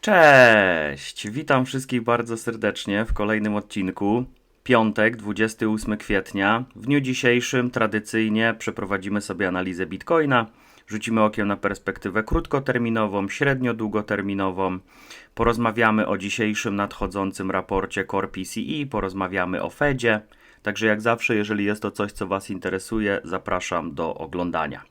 Cześć! Witam wszystkich bardzo serdecznie w kolejnym odcinku. Piątek, 28 kwietnia. W dniu dzisiejszym tradycyjnie przeprowadzimy sobie analizę Bitcoina. Rzucimy okiem na perspektywę krótkoterminową, średnio-długoterminową. Porozmawiamy o dzisiejszym nadchodzącym raporcie Core PCE, porozmawiamy o Fedzie. Także jak zawsze, jeżeli jest to coś, co Was interesuje, zapraszam do oglądania.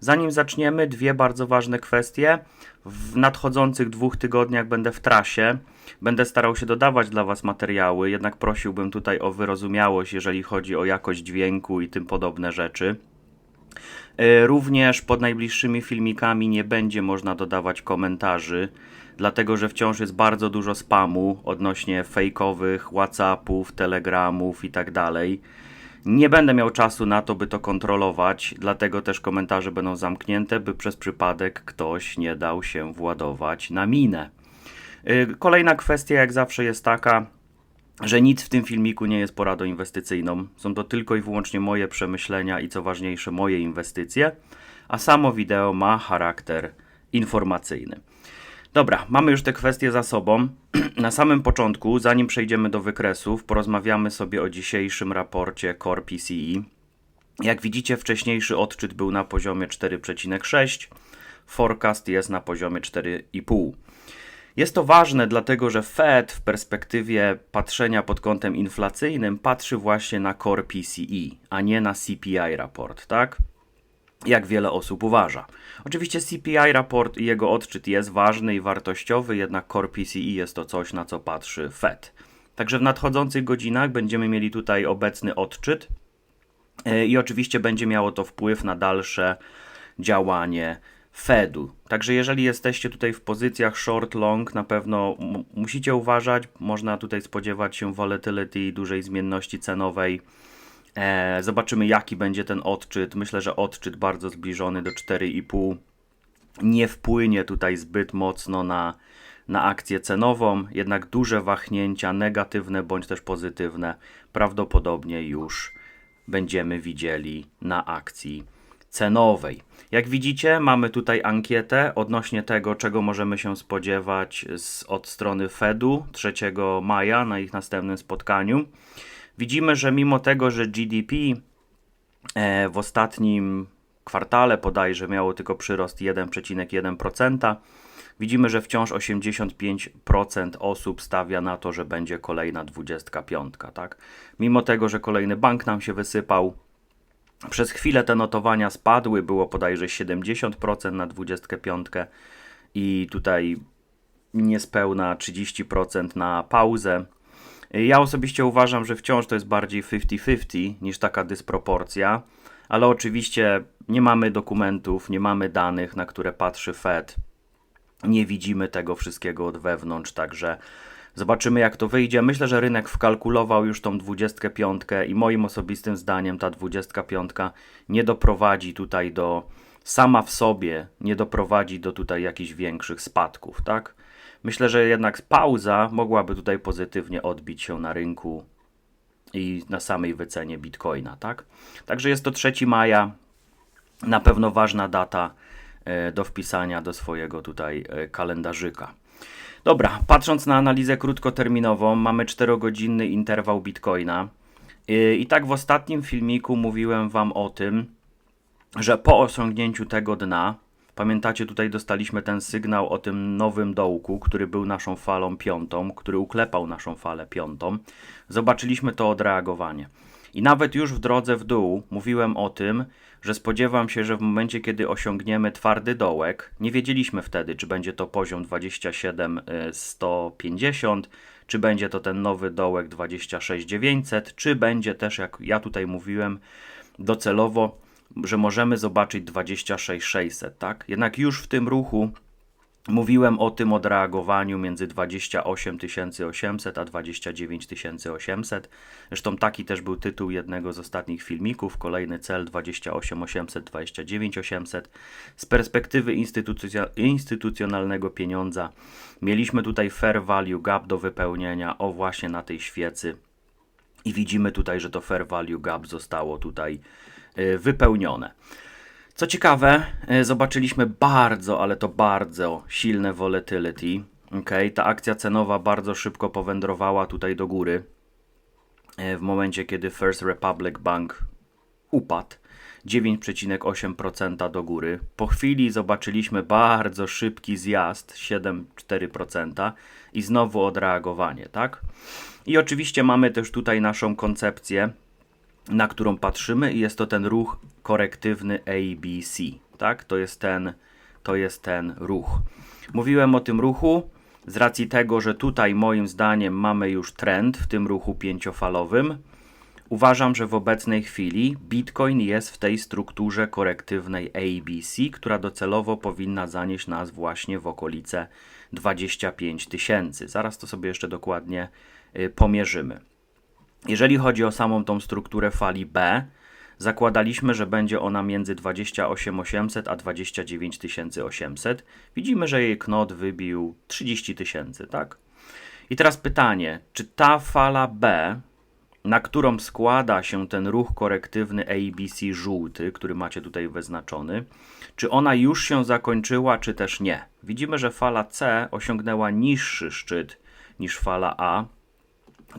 Zanim zaczniemy, dwie bardzo ważne kwestie. W nadchodzących dwóch tygodniach będę w trasie. Będę starał się dodawać dla Was materiały, jednak prosiłbym tutaj o wyrozumiałość, jeżeli chodzi o jakość dźwięku i tym podobne rzeczy. E, Również pod najbliższymi filmikami nie będzie można dodawać komentarzy, dlatego że wciąż jest bardzo dużo spamu odnośnie fejkowych WhatsAppów, Telegramów i tak. Nie będę miał czasu na to, by to kontrolować, dlatego też komentarze będą zamknięte, by przez przypadek ktoś nie dał się władować na minę. Y, Kolejna kwestia, jak zawsze, jest taka, że nic w tym filmiku nie jest poradą inwestycyjną. Są to tylko i wyłącznie moje przemyślenia i co ważniejsze, moje inwestycje, a samo wideo ma charakter informacyjny. Dobra, mamy już te kwestie za sobą. Na samym początku, zanim przejdziemy do wykresów, porozmawiamy sobie o dzisiejszym raporcie Core PCE. Jak widzicie, wcześniejszy odczyt był na poziomie 4,6, forecast jest na poziomie 4,5. Jest to ważne, dlatego że Fed w perspektywie patrzenia pod kątem inflacyjnym patrzy właśnie na Core PCE, a nie na CPI raport, tak? Jak wiele osób uważa. Oczywiście CPI raport i jego odczyt jest ważny i wartościowy, jednak Core PCE jest to coś, na co patrzy Fed. Także w nadchodzących godzinach będziemy mieli tutaj obecny odczyt e, i oczywiście będzie miało to wpływ na dalsze działanie Fedu. Także jeżeli jesteście tutaj w pozycjach short, long, na pewno musicie uważać. Można tutaj spodziewać się volatility i dużej zmienności cenowej. E, zobaczymy, jaki będzie ten odczyt. Myślę, że odczyt bardzo zbliżony do 4,5 nie wpłynie tutaj zbyt mocno na, na akcję cenową, jednak duże wahnięcia negatywne bądź też pozytywne prawdopodobnie już będziemy widzieli na akcji cenowej. Jak widzicie, mamy tutaj ankietę odnośnie tego, czego możemy się spodziewać z, od strony Fedu 3 maja na ich następnym spotkaniu. Widzimy, że mimo tego, że GDP e, w ostatnim kwartale podajże miało tylko przyrost 1,1%, widzimy, że wciąż 85% osób stawia na to, że będzie kolejna 25, tak? Mimo tego, że kolejny bank nam się wysypał, przez chwilę te notowania spadły, było podajże 70% na 25 i tutaj niespełna 30% na pauzę. Ja osobiście uważam, że wciąż to jest bardziej 50-50 niż taka dysproporcja, ale oczywiście nie mamy dokumentów, nie mamy danych, na które patrzy Fed. Nie widzimy tego wszystkiego od wewnątrz, także zobaczymy jak to wyjdzie. Myślę, że rynek wkalkulował już tą 25 i moim osobistym zdaniem ta 25 nie doprowadzi tutaj do sama w sobie nie doprowadzi do tutaj jakichś większych spadków, tak? Myślę, że jednak pauza mogłaby tutaj pozytywnie odbić się na rynku i na samej wycenie bitcoina, tak? Także jest to 3 maja, na pewno ważna data e, do wpisania do swojego tutaj e, kalendarzyka. Dobra, patrząc na analizę krótkoterminową, mamy 4-godzinny interwał bitcoina. I, I tak w ostatnim filmiku mówiłem Wam o tym, że po osiągnięciu tego dna, pamiętacie, tutaj dostaliśmy ten sygnał o tym nowym dołku, który był naszą falą piątą, który uklepał naszą falę piątą. Zobaczyliśmy to odreagowanie. I nawet już w drodze w dół mówiłem o tym, że spodziewam się, że w momencie, kiedy osiągniemy twardy dołek, nie wiedzieliśmy wtedy, czy będzie to poziom 27150, czy będzie to ten nowy dołek 26900, czy będzie też, jak ja tutaj mówiłem, docelowo że możemy zobaczyć 26600, tak? Jednak już w tym ruchu mówiłem o tym odreagowaniu między 28800 a 29800. Zresztą taki też był tytuł jednego z ostatnich filmików. Kolejny cel 28800, 29800. Z perspektywy instytucjo- instytucjonalnego pieniądza mieliśmy tutaj fair value gap do wypełnienia o właśnie na tej świecy. I widzimy tutaj, że to fair value gap zostało tutaj wypełnione. Co ciekawe, y, zobaczyliśmy bardzo, ale to bardzo silne volatility. Okej, ta akcja cenowa bardzo szybko powędrowała tutaj do góry. E, W momencie, kiedy First Republic Bank upadł 9,8% do góry. Po chwili zobaczyliśmy bardzo szybki zjazd 7,4% i znowu odreagowanie, tak? I oczywiście mamy też tutaj naszą koncepcję, na którą patrzymy i jest to ten ruch korektywny ABC, tak? To jest ten, to jest ten ruch. Mówiłem o tym ruchu z racji tego, że tutaj moim zdaniem mamy już trend w tym ruchu pięciofalowym. Uważam, że w obecnej chwili Bitcoin jest w tej strukturze korektywnej ABC, która docelowo powinna zanieść nas właśnie w okolice 25 tysięcy. Zaraz to sobie jeszcze dokładnie y, pomierzymy. Jeżeli chodzi o samą tą strukturę fali B, zakładaliśmy, że będzie ona między 28800 a 29800. Widzimy, że jej knot wybił 30 tysięcy, tak? I teraz pytanie, czy ta fala B, na którą składa się ten ruch korektywny ABC żółty, który macie tutaj wyznaczony, czy ona już się zakończyła, czy też nie? Widzimy, że fala C osiągnęła niższy szczyt niż fala A,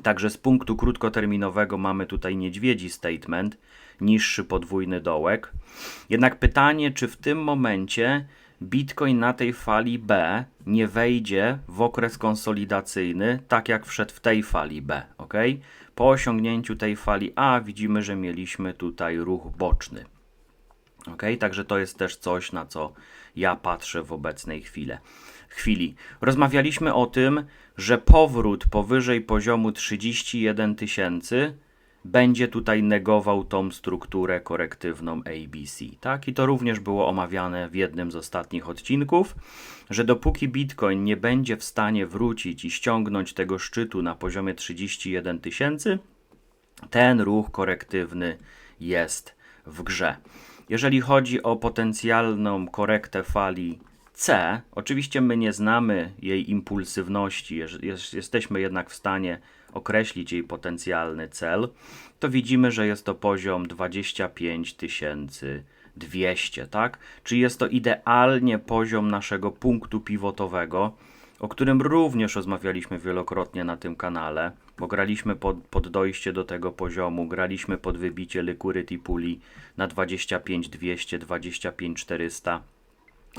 Także z punktu krótkoterminowego mamy tutaj niedźwiedzi statement, niższy podwójny dołek. Jednak pytanie, czy w tym momencie Bitcoin na tej fali B nie wejdzie w okres konsolidacyjny, tak jak wszedł w tej fali B, ok? Po osiągnięciu tej fali A widzimy, że mieliśmy tutaj ruch boczny. Ok, także to jest też coś, na co ja patrzę w obecnej chwili. Chwili. Rozmawialiśmy o tym, że powrót powyżej poziomu 31 tysięcy będzie tutaj negował tą strukturę korektywną ABC. Tak? I to również było omawiane w jednym z ostatnich odcinków, że dopóki Bitcoin nie będzie w stanie wrócić i ściągnąć tego szczytu na poziomie 31 tysięcy, ten ruch korektywny jest w grze. Jeżeli chodzi o potencjalną korektę fali C, oczywiście my nie znamy jej impulsywności, jesteśmy jednak w stanie określić jej potencjalny cel, to widzimy, że jest to poziom 25 200, tak? Czyli jest to idealnie poziom naszego punktu pivotowego, o którym również rozmawialiśmy wielokrotnie na tym kanale, bo graliśmy pod, pod dojście do tego poziomu, graliśmy pod wybicie liquidity puli na 25 200, 25 400.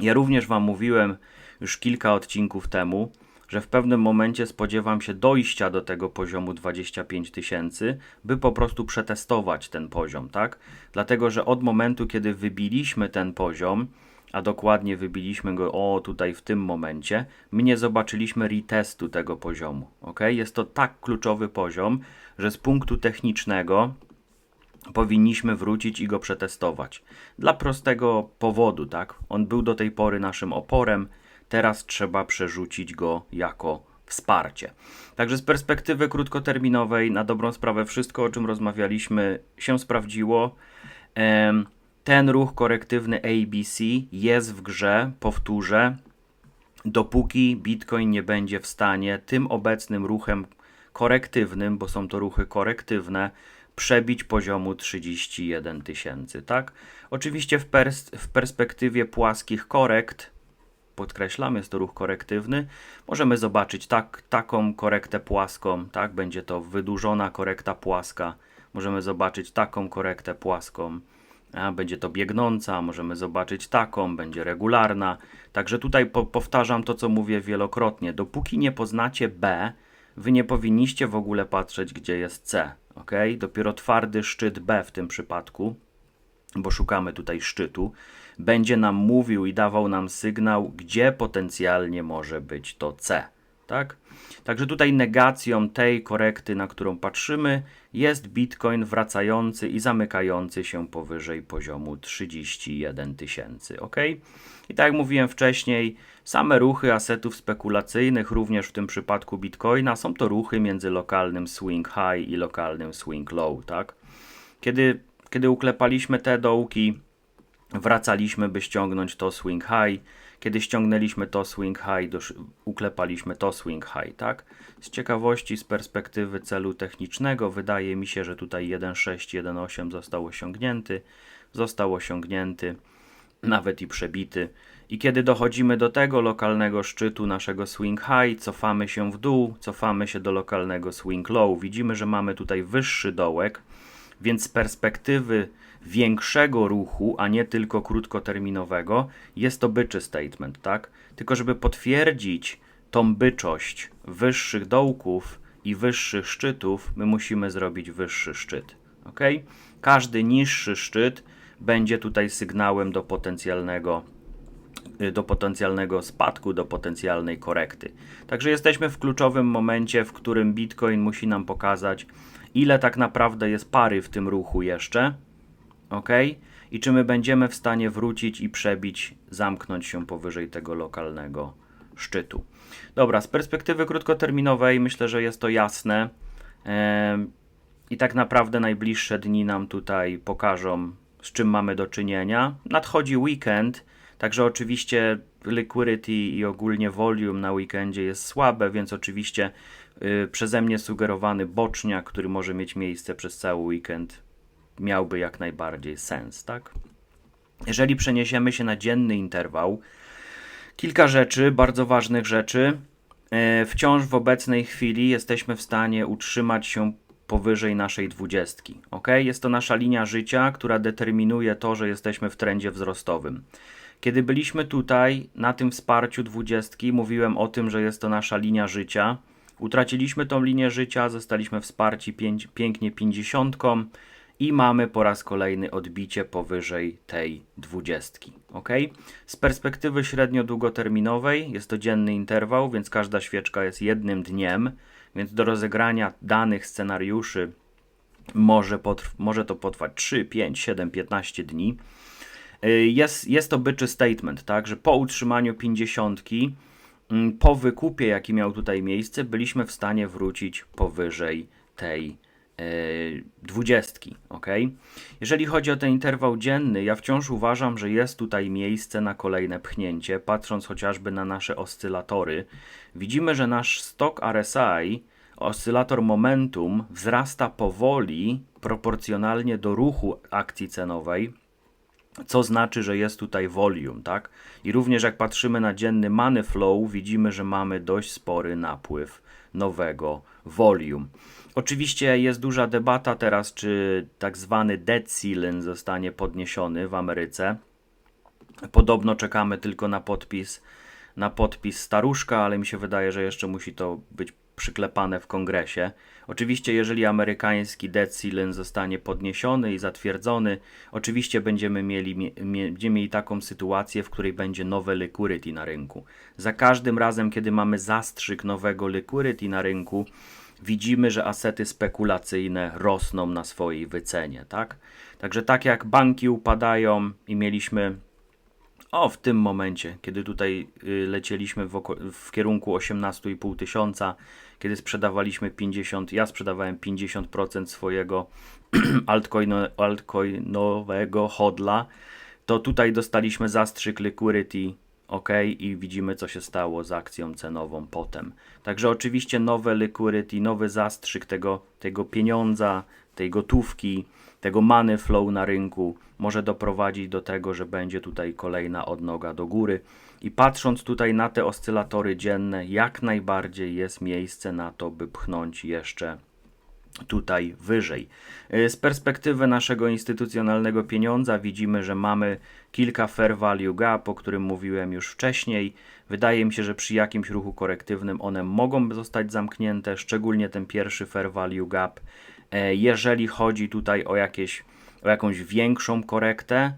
Ja również Wam mówiłem już kilka odcinków temu, że w pewnym momencie spodziewam się dojścia do tego poziomu 25 tysięcy, by po prostu przetestować ten poziom, tak? Dlatego, że od momentu, kiedy wybiliśmy ten poziom, a dokładnie wybiliśmy go o tutaj w tym momencie, my nie zobaczyliśmy retestu tego poziomu, ok? Jest to tak kluczowy poziom, że z punktu technicznego powinniśmy wrócić i go przetestować. Dla prostego powodu, tak? On był do tej pory naszym oporem, teraz trzeba przerzucić go jako wsparcie. Także z perspektywy krótkoterminowej, na dobrą sprawę, wszystko o czym rozmawialiśmy się sprawdziło. Ten ruch korektywny ABC jest w grze, powtórzę, dopóki Bitcoin nie będzie w stanie tym obecnym ruchem korektywnym, bo są to ruchy korektywne, przebić poziomu 31 tysięcy, tak? Oczywiście w, pers- w perspektywie płaskich korekt, podkreślam, jest to ruch korektywny, możemy zobaczyć tak, taką korektę płaską, tak? Będzie to wydłużona korekta płaska, możemy zobaczyć taką korektę płaską, a będzie to biegnąca, możemy zobaczyć taką, będzie regularna. Także tutaj po, powtarzam to, co mówię wielokrotnie. Dopóki nie poznacie B, wy nie powinniście w ogóle patrzeć, gdzie jest C. ok? Dopiero twardy szczyt B w tym przypadku, bo szukamy tutaj szczytu, będzie nam mówił i dawał nam sygnał, gdzie potencjalnie może być to C. Tak? Także tutaj negacją tej korekty, na którą patrzymy, jest Bitcoin wracający i zamykający się powyżej poziomu 31 tysięcy. ok? I tak jak mówiłem wcześniej, same ruchy asetów spekulacyjnych, również w tym przypadku Bitcoina, są to ruchy między lokalnym swing high i lokalnym swing low. Tak? Kiedy, kiedy uklepaliśmy te dołki, wracaliśmy, by ściągnąć to swing high. Kiedy ściągnęliśmy to swing high, dosz- uklepaliśmy to swing high, tak? Z ciekawości, z perspektywy celu technicznego, wydaje mi się, że tutaj 1.6, 1.8 został osiągnięty. Został osiągnięty, nawet i przebity. I kiedy dochodzimy do tego lokalnego szczytu naszego swing high, cofamy się w dół, cofamy się do lokalnego swing low. Widzimy, że mamy tutaj wyższy dołek, więc z perspektywy większego ruchu, a nie tylko krótkoterminowego, jest to byczy statement, tak? Tylko żeby potwierdzić tą byczość wyższych dołków i wyższych szczytów, my musimy zrobić wyższy szczyt, ok? Każdy niższy szczyt będzie tutaj sygnałem do potencjalnego y, do potencjalnego spadku, do potencjalnej korekty. Także jesteśmy w kluczowym momencie, w którym Bitcoin musi nam pokazać, ile tak naprawdę jest pary w tym ruchu jeszcze, ok? I czy my będziemy w stanie wrócić i przebić, zamknąć się powyżej tego lokalnego szczytu. Dobra, z perspektywy krótkoterminowej myślę, że jest to jasne. I tak naprawdę najbliższe dni nam tutaj pokażą, z czym mamy do czynienia. Nadchodzi weekend, także oczywiście liquidity i ogólnie volume na weekendzie jest słabe, więc oczywiście yy, przeze mnie sugerowany boczniak, który może mieć miejsce przez cały weekend, miałby jak najbardziej sens, tak? Jeżeli przeniesiemy się na dzienny interwał, kilka rzeczy, bardzo ważnych rzeczy. E, wciąż w obecnej chwili jesteśmy w stanie utrzymać się powyżej naszej dwudziestki. Ok? Jest to nasza linia życia, która determinuje to, że jesteśmy w trendzie wzrostowym. Kiedy byliśmy tutaj na tym wsparciu dwudziestki, mówiłem o tym, że jest to nasza linia życia. Utraciliśmy tą linię życia, zostaliśmy wsparci pięć, pięknie pięćdziesiątką i mamy po raz kolejny odbicie powyżej tej dwudziestki. Ok? Z perspektywy średnio-długoterminowej jest to dzienny interwał, więc każda świeczka jest jednym dniem, więc do rozegrania danych scenariuszy może, może to potrwać 3, 5, 7, 15 dni. Y, jest, jest to byczy statement, tak, że po utrzymaniu 50, mm, po wykupie, jaki miał tutaj miejsce, byliśmy w stanie wrócić powyżej tej dwudziestki, ok? Jeżeli chodzi o ten interwał dzienny, ja wciąż uważam, że jest tutaj miejsce na kolejne pchnięcie, patrząc chociażby na nasze oscylatory. Widzimy, że nasz stok RSI, oscylator momentum, wzrasta powoli, proporcjonalnie do ruchu akcji cenowej, co znaczy, że jest tutaj volume, tak? I również jak patrzymy na dzienny money flow, widzimy, że mamy dość spory napływ nowego volume. Oczywiście jest duża debata teraz, czy tak zwany dead ceiling zostanie podniesiony w Ameryce. Podobno czekamy tylko na podpis, na podpis staruszka, ale mi się wydaje, że jeszcze musi to być przyklepane w kongresie. Oczywiście, jeżeli amerykański dead ceiling zostanie podniesiony i zatwierdzony, oczywiście będziemy mieli, będziemy mieli taką sytuację, w której będzie nowe liquidity na rynku. Za każdym razem, kiedy mamy zastrzyk nowego liquidity na rynku, widzimy, że asety spekulacyjne rosną na swojej wycenie, tak? Także tak jak banki upadają i mieliśmy o, w tym momencie, kiedy tutaj y, lecieliśmy w, w kierunku 18,5 tysiąca, kiedy sprzedawaliśmy 50, ja sprzedawałem 50% swojego altcoino, altcoinowego hodla, to tutaj dostaliśmy zastrzyk liquidity ok, i widzimy, co się stało z akcją cenową potem. Także oczywiście nowe liquidity, nowy zastrzyk tego, tego pieniądza, tej gotówki, tego money flow na rynku może doprowadzić do tego, że będzie tutaj kolejna odnoga do góry. I patrząc tutaj na te oscylatory dzienne, jak najbardziej jest miejsce na to, by pchnąć jeszcze tutaj wyżej. Y, z perspektywy naszego instytucjonalnego pieniądza widzimy, że mamy kilka fair value gap, o którym mówiłem już wcześniej. Wydaje mi się, że przy jakimś ruchu korektywnym one mogą zostać zamknięte, szczególnie ten pierwszy fair value gap. E, jeżeli chodzi tutaj o, jakieś, o jakąś większą korektę,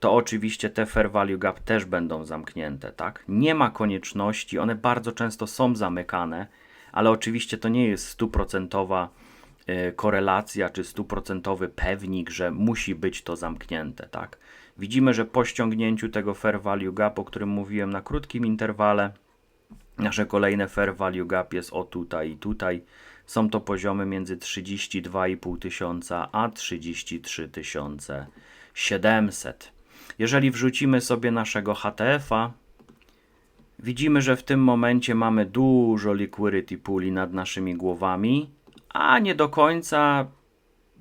to oczywiście te fair value gap też będą zamknięte, tak? Nie ma konieczności, one bardzo często są zamykane, ale oczywiście to nie jest stuprocentowa korelacja czy stuprocentowy pewnik, że musi być to zamknięte, tak? Widzimy, że po ściągnięciu tego fair value gap, o którym mówiłem na krótkim interwale, nasze kolejne fair value gap jest o tutaj i tutaj. Są to poziomy między 32,5 tysiąca a 33 700. Jeżeli wrzucimy sobie naszego HTF-a, widzimy, że w tym momencie mamy dużo liquidity puli nad naszymi głowami a nie do końca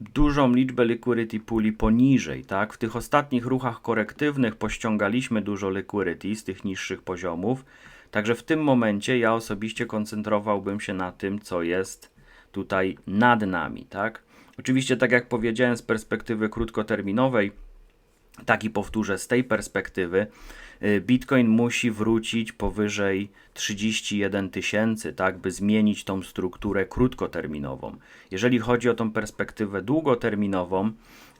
dużą liczbę liquidity puli poniżej, tak? W tych ostatnich ruchach korektywnych pościągaliśmy dużo liquidity z tych niższych poziomów, także w tym momencie ja osobiście koncentrowałbym się na tym, co jest tutaj nad nami, tak? Oczywiście, tak jak powiedziałem, z perspektywy krótkoterminowej, tak i powtórzę, z tej perspektywy y, Bitcoin musi wrócić powyżej 31 tysięcy, tak, by zmienić tą strukturę krótkoterminową. Jeżeli chodzi o tą perspektywę długoterminową,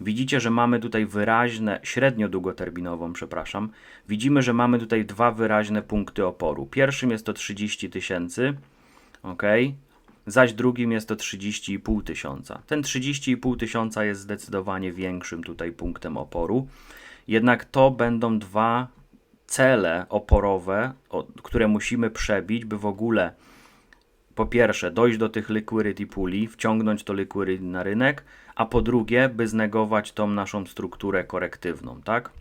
widzicie, że mamy tutaj wyraźne, średnio długoterminową, przepraszam, widzimy, że mamy tutaj dwa wyraźne punkty oporu. Pierwszym jest to 30 tysięcy, ok, zaś drugim jest to 30,5 tysiąca. Ten 30,5 tysiąca jest zdecydowanie większym tutaj punktem oporu. Jednak to będą dwa cele oporowe, które musimy przebić, by w ogóle po pierwsze dojść do tych liquidity puli, wciągnąć to liquidity na rynek, a po drugie, by znegować tą naszą strukturę korektywną, tak?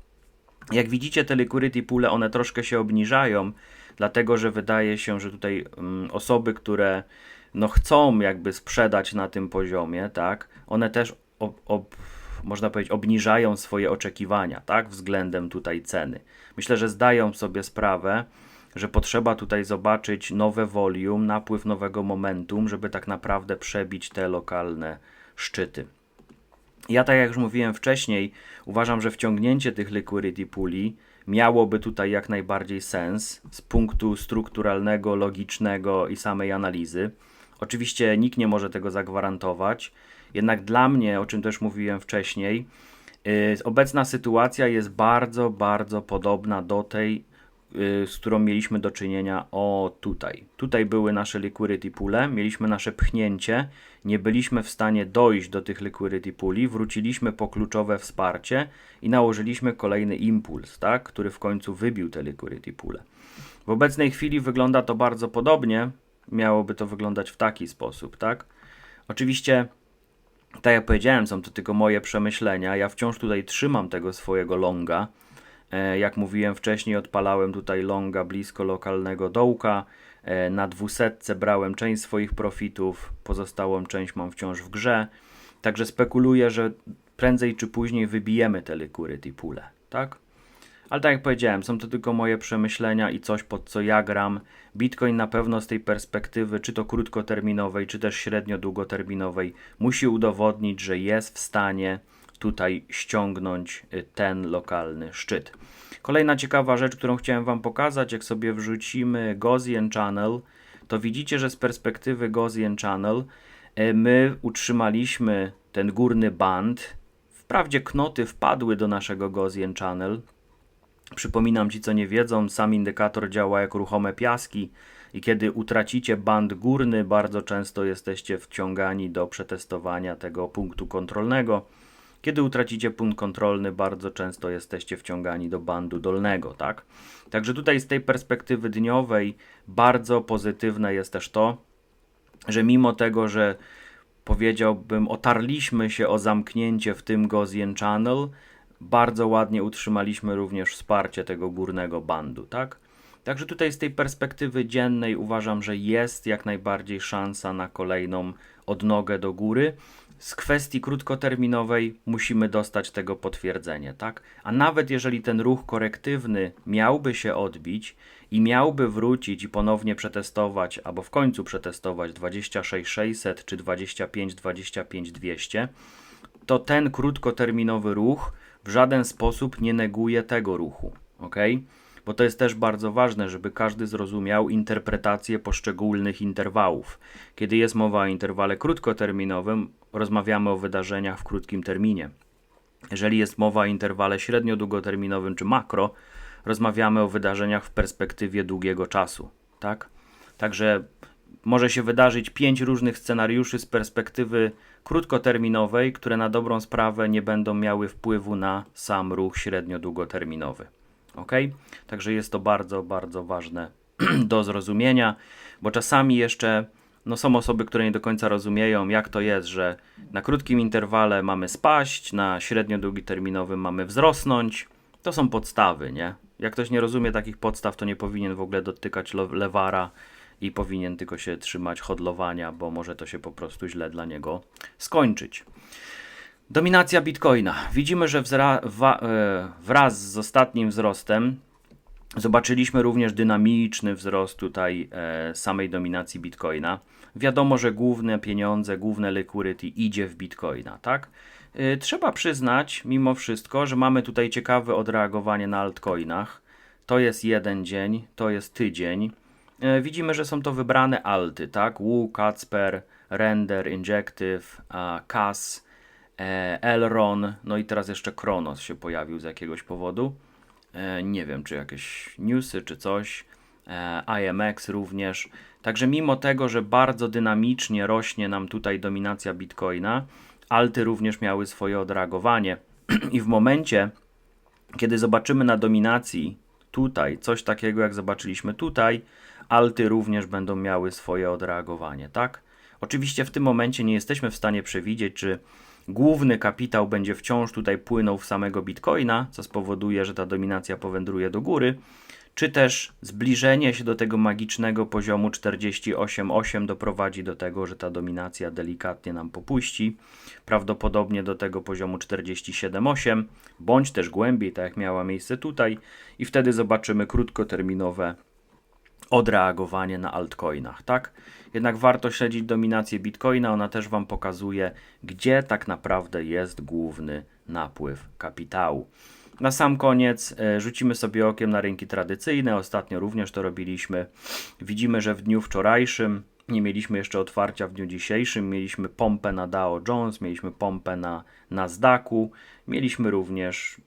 Jak widzicie, te liquidity pule, one troszkę się obniżają, dlatego że wydaje się, że tutaj mm, osoby, które no chcą jakby sprzedać na tym poziomie, tak, one też ob, ob, można powiedzieć obniżają swoje oczekiwania, tak, względem tutaj ceny. Myślę, że zdają sobie sprawę, że potrzeba tutaj zobaczyć nowe volume, napływ nowego momentum, żeby tak naprawdę przebić te lokalne szczyty. Ja, tak jak już mówiłem wcześniej, uważam, że wciągnięcie tych liquidity puli miałoby tutaj jak najbardziej sens z punktu strukturalnego, logicznego i samej analizy. Oczywiście nikt nie może tego zagwarantować, jednak dla mnie, o czym też mówiłem wcześniej, yy, obecna sytuacja jest bardzo, bardzo podobna do tej, yy, z którą mieliśmy do czynienia o tutaj. Tutaj były nasze liquidity pule, mieliśmy nasze pchnięcie, nie byliśmy w stanie dojść do tych liquidity puli, wróciliśmy po kluczowe wsparcie i nałożyliśmy kolejny impuls, tak, który w końcu wybił te liquidity pule. W obecnej chwili wygląda to bardzo podobnie, miałoby to wyglądać w taki sposób, tak? Oczywiście, tak jak powiedziałem, są to tylko moje przemyślenia. Ja wciąż tutaj trzymam tego swojego longa. E, jak mówiłem wcześniej, odpalałem tutaj longa blisko lokalnego dołka. E, na dwusetce brałem część swoich profitów, pozostałą część mam wciąż w grze. Także spekuluję, że prędzej czy później wybijemy te liquidity pule, tak? Ale tak jak powiedziałem, są to tylko moje przemyślenia i coś, pod co ja gram. Bitcoin na pewno z tej perspektywy, czy to krótkoterminowej, czy też średnio-długoterminowej, musi udowodnić, że jest w stanie tutaj ściągnąć y, ten lokalny szczyt. Kolejna ciekawa rzecz, którą chciałem Wam pokazać, jak sobie wrzucimy Gaussian Channel, to widzicie, że z perspektywy Gaussian Channel y, my utrzymaliśmy ten górny band. Wprawdzie knoty wpadły do naszego Gaussian Channel, Przypominam ci, co nie wiedzą, sam indykator działa jak ruchome piaski i kiedy utracicie band górny, bardzo często jesteście wciągani do przetestowania tego punktu kontrolnego. Kiedy utracicie punkt kontrolny, bardzo często jesteście wciągani do bandu dolnego, tak? Także tutaj z tej perspektywy dniowej bardzo pozytywne jest też to, że mimo tego, że powiedziałbym, otarliśmy się o zamknięcie w tym Gaussian Channel, bardzo ładnie utrzymaliśmy również wsparcie tego górnego bandu, tak? Także tutaj z tej perspektywy dziennej uważam, że jest jak najbardziej szansa na kolejną odnogę do góry. Z kwestii krótkoterminowej musimy dostać tego potwierdzenie, tak? A nawet jeżeli ten ruch korektywny miałby się odbić i miałby wrócić i ponownie przetestować, albo w końcu przetestować 26600 czy 25 25200, to ten krótkoterminowy ruch w żaden sposób nie neguje tego ruchu, ok? Bo to jest też bardzo ważne, żeby każdy zrozumiał interpretację poszczególnych interwałów. Kiedy jest mowa o interwale krótkoterminowym, rozmawiamy o wydarzeniach w krótkim terminie. Jeżeli jest mowa o interwale średnio-długoterminowym czy makro, rozmawiamy o wydarzeniach w perspektywie długiego czasu, tak? Także może się wydarzyć pięć różnych scenariuszy z perspektywy krótkoterminowej, które na dobrą sprawę nie będą miały wpływu na sam ruch średnio-długoterminowy. Ok? Także jest to bardzo, bardzo ważne do zrozumienia, bo czasami jeszcze no są osoby, które nie do końca rozumieją, jak to jest, że na krótkim interwale mamy spaść, na średnio-długoterminowym mamy wzrosnąć. To są podstawy, nie? Jak ktoś nie rozumie takich podstaw, to nie powinien w ogóle dotykać lewara i powinien tylko się trzymać hodlowania, bo może to się po prostu źle dla niego skończyć. Dominacja Bitcoina. Widzimy, że e, wraz z ostatnim wzrostem zobaczyliśmy również dynamiczny wzrost tutaj e, samej dominacji Bitcoina. Wiadomo, że główne pieniądze, główne liquidity idzie w Bitcoina, tak? E, Trzeba przyznać, mimo wszystko, że mamy tutaj ciekawe odreagowanie na altcoinach. To jest jeden dzień, to jest tydzień. E, Widzimy, że są to wybrane alty, tak? Wu, Kacper, Render, Injective, Cas, e, Elron, no i teraz jeszcze Kronos się pojawił z jakiegoś powodu. E, nie wiem, czy jakieś newsy, czy coś. IMX również. Także mimo tego, że bardzo dynamicznie rośnie nam tutaj dominacja Bitcoina, alty również miały swoje odreagowanie. I w momencie, kiedy zobaczymy na dominacji tutaj coś takiego, jak zobaczyliśmy tutaj, alty również będą miały swoje odreagowanie, tak? Oczywiście w tym momencie nie jesteśmy w stanie przewidzieć, czy główny kapitał będzie wciąż tutaj płynął w samego bitcoina, co spowoduje, że ta dominacja powędruje do góry, czy też zbliżenie się do tego magicznego poziomu 48,8 doprowadzi do tego, że ta dominacja delikatnie nam popuści, prawdopodobnie do tego poziomu 47,8, bądź też głębiej, tak jak miała miejsce tutaj, i wtedy zobaczymy krótkoterminowe odreagowanie na altcoinach, tak? Jednak warto śledzić dominację Bitcoina, ona też Wam pokazuje, gdzie tak naprawdę jest główny napływ kapitału. Na sam koniec e, rzucimy sobie okiem na rynki tradycyjne. Ostatnio również to robiliśmy. Widzimy, że w dniu wczorajszym nie mieliśmy jeszcze otwarcia w dniu dzisiejszym. Mieliśmy pompę na Dow Jones, mieliśmy pompę na Nasdaqu, mieliśmy również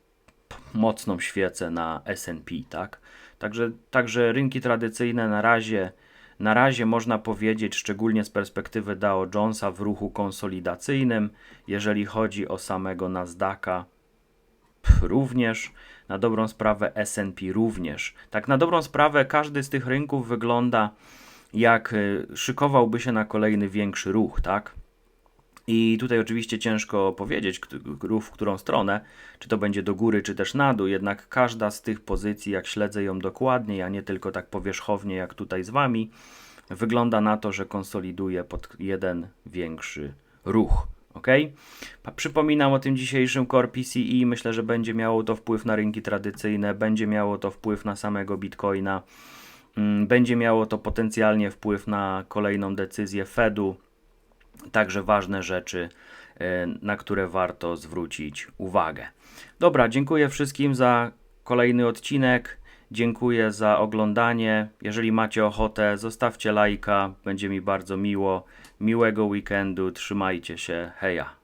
mocną świecę na S&P, tak? Także, także rynki tradycyjne na razie, na razie można powiedzieć, szczególnie z perspektywy Dow Jonesa w ruchu konsolidacyjnym, jeżeli chodzi o samego Nasdaqa, również, na dobrą sprawę S&P również. Tak na dobrą sprawę każdy z tych rynków wygląda jak y, szykowałby się na kolejny większy ruch, tak? I tutaj oczywiście ciężko powiedzieć, w którą stronę, czy to będzie do góry, czy też na dół, jednak każda z tych pozycji, jak śledzę ją dokładniej, a nie tylko tak powierzchownie jak tutaj z Wami, wygląda na to, że konsoliduje pod jeden większy ruch. Ok? Przypominam o tym dzisiejszym Core PCI. Myślę, że będzie miało to wpływ na rynki tradycyjne, będzie miało to wpływ na samego Bitcoina, mm, będzie miało to potencjalnie wpływ na kolejną decyzję Fedu. Także ważne rzeczy, e, na które warto zwrócić uwagę. Dobra, dziękuję wszystkim za kolejny odcinek. Dziękuję za oglądanie. Jeżeli macie ochotę, zostawcie lajka, będzie mi bardzo miło. Miłego weekendu, trzymajcie się. Heja.